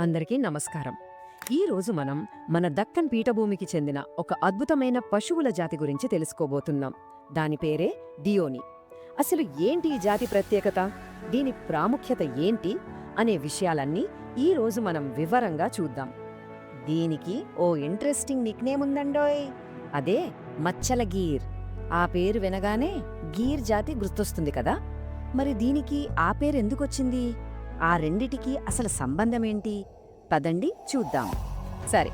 అందరికీ నమస్కారం. ఈ రోజు మనం మన దక్కన్ పీఠభూమికి చెందిన ఒక అద్భుతమైన పశువుల జాతి గురించి తెలుసుకోబోతున్నాం. దాని పేరే డియోని అసలు ఏంటి ఈ జాతి ప్రత్యేకత? దీని ప్రాముఖ్యత ఏంటి? అనే విషయాలన్నీ ఈ రోజు మనం వివరంగా చూద్దాం. దీనికి ఓ ఇంట్రెస్టింగ్ నిక్నేమ్ ఉందండోయ్. అదే మచ్చల గీర్ ఆ పేరు వినగానే గీర్ జాతి గుర్తొస్తుంది కదా? మరి దీనికి ఆ పేరు ఎందుకొచ్చింది? ఆ రెండిటికి అసలు సంబంధం ఏంటి పదండి చూద్దాం. సరే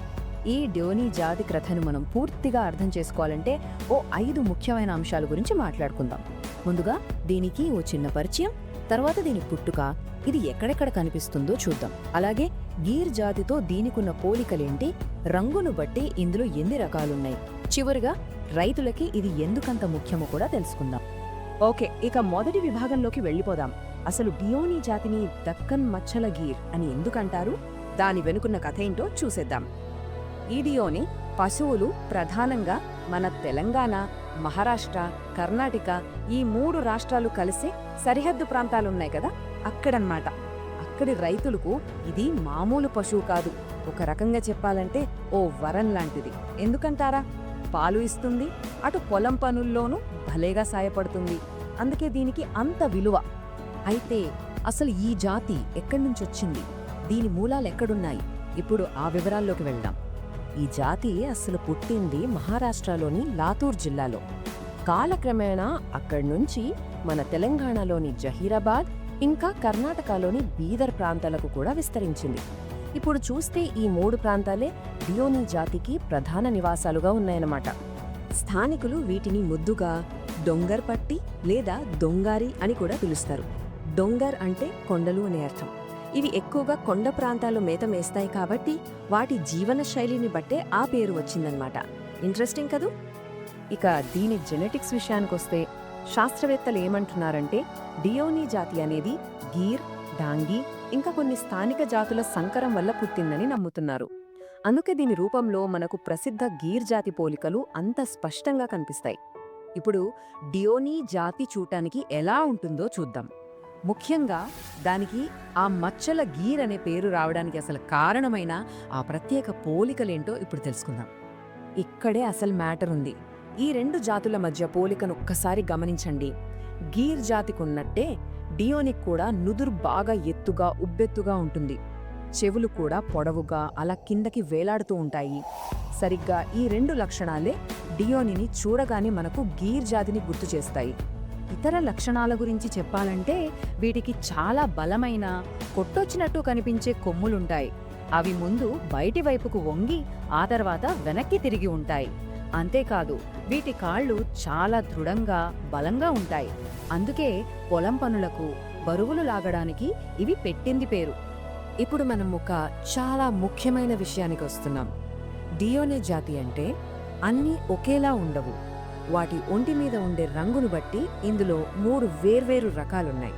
ఈ డ్యోని జాతి కథను మనం పూర్తిగా అర్థం చేసుకోవాలంటే ఓ ఐదు ముఖ్యమైన అంశాల గురించి మాట్లాడుకుందాం. ముందుగా దీనికి ఓ చిన్న పరిచయం తర్వాత దీని పుట్టుక ఇది ఎక్కడెక్కడ కనిపిస్తుందో చూద్దాం. అలాగే గీర్ జాతితో దీనికున్న పోలికలేంటి రంగును బట్టి ఇందులో ఎన్ని రకాలున్నాయి? చివరిగా రైతులకి ఇది ఎందుకంత ముఖ్యమో కూడా తెలుసుకుందాం. ఓకే ఇక మొదటి విభాగంలోకి వెళ్ళిపోదాం. అసలు డియోని జాతిని దక్కన్ మచ్చల గీర్ అని ఎందుకంటారు? దాని వెనుకున్న కథ ఏంటో చూసేద్దాం. ఈ డియోని పశువులు ప్రధానంగా మన తెలంగాణ మహారాష్ట్ర కర్ణాటక ఈ మూడు రాష్ట్రాలు కలిసి సరిహద్దు ప్రాంతాలున్నాయి కదా? అక్కడన్నమాట. అక్కడి రైతులకు ఇది మామూలు పశువు కాదు. ఒక రకంగా చెప్పాలంటే ఓ వరం లాంటిది. ఎందుకంటారా? పాలు ఇస్తుంది అటు పొలం పనుల్లోనూ భలేగా సాయపడుతుంది. అందుకే దీనికి అంత విలువ. అయితే అసలు ఈ జాతి ఎక్కడి నుంచి వచ్చింది? దీని మూలాలు ఎక్కడున్నాయి? ఇప్పుడు ఆ వివరాల్లోకి వెళ్దాం. ఈ జాతి అసలు పుట్టింది మహారాష్ట్రలోని లాతూర్ జిల్లాలో. కాలక్రమేణా అక్కడి నుంచి మన తెలంగాణలోని జహీరాబాద్ ఇంకా కర్ణాటకలోని బీదర్ ప్రాంతాలకు కూడా విస్తరించింది. ఇప్పుడు చూస్తే ఈ మూడు ప్రాంతాలే డియోని జాతికి ప్రధాన నివాసాలుగా ఉన్నాయన్నమాట. స్థానికులు వీటిని ముద్దుగా దొంగర్పట్టి లేదా దొంగారి అని కూడా పిలుస్తారు. డొంగర్ అంటే కొండలు అనే అర్థం. ఇవి ఎక్కువగా కొండ ప్రాంతాల్లో మేత మేస్తాయి కాబట్టి వాటి జీవన శైలిని బట్టే ఆ పేరు వచ్చిందనమాట ఇంట్రెస్టింగ్ కదూ? ఇక దీని జెనెటిక్స్ విషయానికొస్తే శాస్త్రవేత్తలు ఏమంటున్నారంటే డియోనీ జాతి అనేది గీర్ డాంగి ఇంకా కొన్ని స్థానిక జాతుల సంకరం వల్ల పుట్టిందని నమ్ముతున్నారు. అందుకే దీని రూపంలో మనకు ప్రసిద్ధ గీర్ జాతి పోలికలు అంత స్పష్టంగా కనిపిస్తాయి. ఇప్పుడు డియోనీ జాతి చూడటానికి ఎలా ఉంటుందో చూద్దాం. ముఖ్యంగా దానికి ఆ మచ్చల గీర్ అనే పేరు రావడానికి అసలు కారణమైన ఆ ప్రత్యేక పోలికలేంటో ఇప్పుడు తెలుసుకుందాం. ఇక్కడే అసలు మ్యాటర్ ఉంది. ఈ రెండు జాతుల మధ్య పోలికను ఒక్కసారి గమనించండి. గీర్ జాతికున్నట్టే డియోనిక్ కూడా నుదురు బాగా ఎత్తుగా ఉబ్బెత్తుగా ఉంటుంది. చెవులు కూడా పొడవుగా అలా కిందకి వేలాడుతూ ఉంటాయి. సరిగ్గా ఈ రెండు లక్షణాలే డియోనిని చూడగానే మనకు గీర్ జాతిని గుర్తు చేస్తాయి. ఇతర లక్షణాల గురించి చెప్పాలంటే వీటికి చాలా బలమైన కొట్టొచ్చినట్టు కనిపించే కొమ్ములుంటాయి. అవి ముందు బయటి వైపుకు వంగి ఆ తర్వాత వెనక్కి తిరిగి ఉంటాయి. అంతేకాదు వీటి కాళ్ళు చాలా దృఢంగా బలంగా ఉంటాయి. అందుకే పొలం పనులకు బరువులు లాగడానికి ఇవి పెట్టింది పేరు. ఇప్పుడు మనం ఒక చాలా ముఖ్యమైన విషయానికి వస్తున్నాం. డియోనే జాతి అంటే అన్నీ ఒకేలా ఉండవు. వాటి ఒంటి మీద ఉండే రంగును బట్టి ఇందులో మూడు వేర్వేరు రకాలున్నాయి.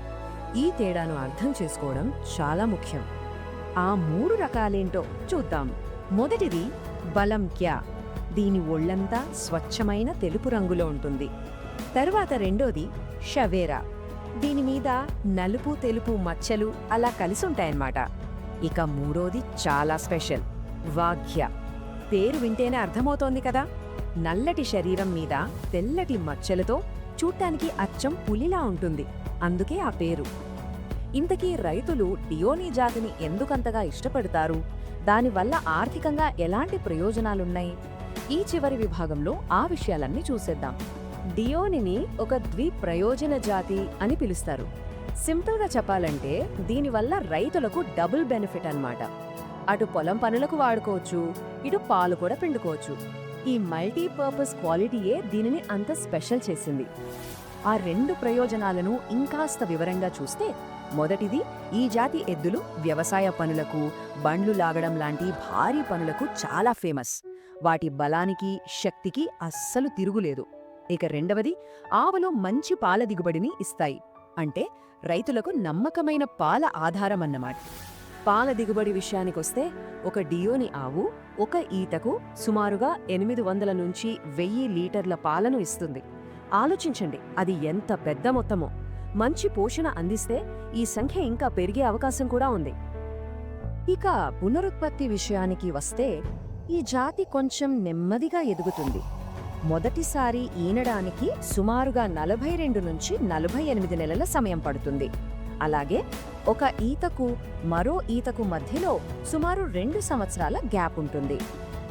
ఈ తేడాను అర్థం చేసుకోవడం చాలా ముఖ్యం. ఆ మూడు రకాలేంటో చూద్దాం. మొదటిది బలం క్యా. దీని ఒళ్ళంతా స్వచ్ఛమైన తెలుపు రంగులో ఉంటుంది. తర్వాత రెండోది షవేరా. దీని మీద నలుపు తెలుపు మచ్చలు అలా కలిసుంటాయన్నమాట. ఇక మూడోది చాలా స్పెషల్ వాఘ్య. పేరు వింటేనే అర్థమవుతోంది కదా. నల్లటి శరీరం మీద తెల్లటి మచ్చలతో చూడ్డానికి అచ్చం పులిలా ఉంటుంది. అందుకే ఆ పేరు. ఇంతకీ రైతులు డియోనీ జాతిని ఎందుకంతగా ఇష్టపడతారు? దానివల్ల ఆర్థికంగా ఎలాంటి ప్రయోజనాలున్నాయి? ఈ చివరి విభాగంలో ఆ విషయాలన్నీ చూసేద్దాం. డియోనిని ఒక ద్విప్రయోజన జాతి అని పిలుస్తారు. సింపుల్గా చెప్పాలంటే దీనివల్ల రైతులకు డబుల్ బెనిఫిట్ అన్నమాట. అటు పొలం పనులకు వాడుకోవచ్చు ఇటు పాలు కూడా పిండుకోవచ్చు. ఈ మల్టీపర్పస్ క్వాలిటీయే దీనిని అంత స్పెషల్ చేసింది. ఆ రెండు ప్రయోజనాలను ఇంకాస్త వివరంగా చూస్తే మొదటిది ఈ జాతి ఎద్దులు వ్యవసాయ పనులకు బండ్లు లాగడం లాంటి భారీ పనులకు చాలా ఫేమస్. వాటి బలానికి శక్తికి అస్సలు తిరుగులేదు. ఇక రెండవది ఆవులు మంచి పాల దిగుబడిని ఇస్తాయి. అంటే రైతులకు నమ్మకమైన పాల ఆధారం అన్నమాట పాల దిగుబడి విషయానికొస్తే ఒక డియోని ఆవు ఒక ఈతకు సుమారుగా ఎనిమిది వందల నుంచి వెయ్యి లీటర్ల పాలను ఇస్తుంది. ఆలోచించండి అది ఎంత పెద్ద మొత్తమో. మంచి పోషణ అందిస్తే ఈ సంఖ్య ఇంకా పెరిగే అవకాశం కూడా ఉంది. ఇక పునరుత్పత్తి విషయానికి వస్తే ఈ జాతి కొంచెం నెమ్మదిగా ఎదుగుతుంది. మొదటిసారి ఈనడానికి సుమారుగా నలభై రెండు నుంచి నలభై ఎనిమిది నెలల సమయం పడుతుంది. అలాగే ఒక ఈతకు మరో ఈతకు మధ్యలో సుమారు రెండు సంవత్సరాల గ్యాప్ ఉంటుంది.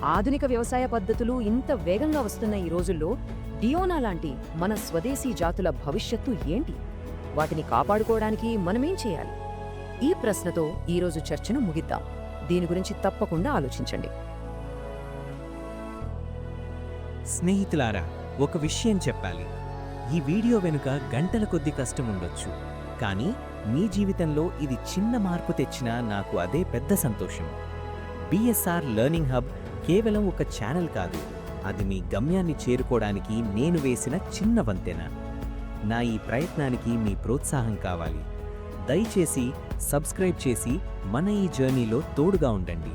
ఆధునిక వ్యవసాయ పద్ధతులు ఇంత వేగంగా వస్తున్న ఈ రోజుల్లో డియోనా లాంటి మన స్వదేశీ జాతుల భవిష్యత్తు ఏంటి? వాటిని కాపాడుకోవడానికి మనమేం చేయాలి? ఈ ప్రశ్నతో ఈరోజు చర్చను ముగిద్దాం. దీని గురించి తప్పకుండా ఆలోచించండి. స్నేహితులారా ఒక విషయం చెప్పాలి. ఈ వీడియో వెనుక గంటల కొద్ది కష్టం ఉండొచ్చు. కానీ మీ జీవితంలో ఇది చిన్న మార్పు తెచ్చినా నాకు అదే పెద్ద సంతోషం. బిఎస్ఆర్ లెర్నింగ్ హబ్ కేవలం ఒక ఛానల్ కాదు అది మీ గమ్యాన్ని చేరుకోవడానికి నేను వేసిన చిన్న వంతెన. నా ఈ ప్రయత్నానికి మీ ప్రోత్సాహం కావాలి. దయచేసి సబ్స్క్రైబ్ చేసి మన ఈ జర్నీలో తోడుగా ఉండండి.